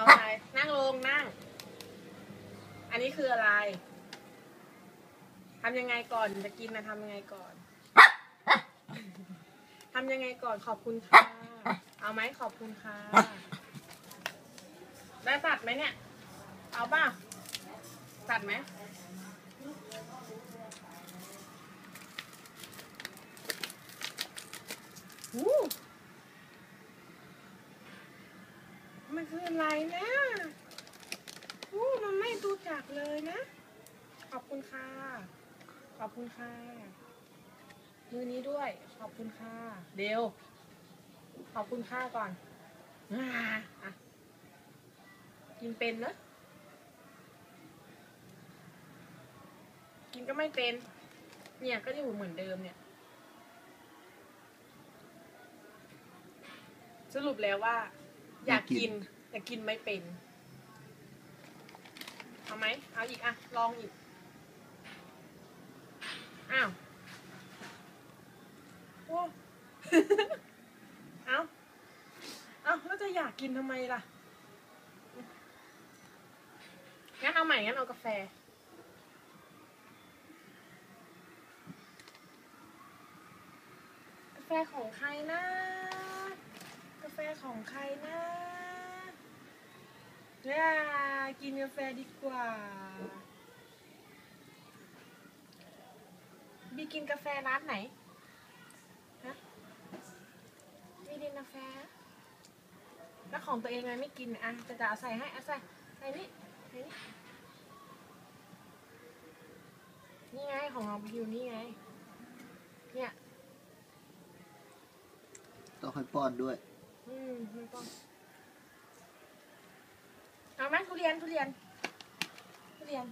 เอาอะไร นั่งลงนั่ง อันนี้คืออะไร ทำยังไงก่อนจะกินนะทำยังไงก่อน ทำยังไงก่อนขอบคุณค่ะ เอาไหมขอบคุณค่ะ ได้ตัดไหมเนี่ย เอาป่ะ ตัดไหมอู้มัน คืออะไรนะอู้มันไม่ดูจักเลยนะ ขอบคุณค่ะ ขอบคุณค่ะ มือนี้ด้วย ขอบคุณค่ะ เดวขอบคุณค่ะก่อนอ่าอะกินเป็นเนอะกินก็ไม่เป็น เนี่ยก็อยู่เหมือนเดิมเนี่ย สรุปแล้วว่า อยากกิน แต่กินไม่เป็น เอาไหม เอาอีกอะลองอีก อ้าว โอ้ เอาเอาแล้วจะอยากกินทำไมล่ะ งั้นเอาใหม่ งั้นเอากาแฟกาแฟของใครนะ กาแฟของใครนะ เนี่ยกินกาแฟดีกว่า บีกินกาแฟร้านไหน ฮะมีดินกาแฟ แล้วของตัวเองไงไม่กิน อะจะจะเอาใส่ให้เอาใส่ใส่นี่ใส่นี่ นี่ไงของเราอยู่นี่ไง เนี่ย ต้องให้ป้อนด้วย อืมไม่ต้อง เรียนทุเรียนทุเรียน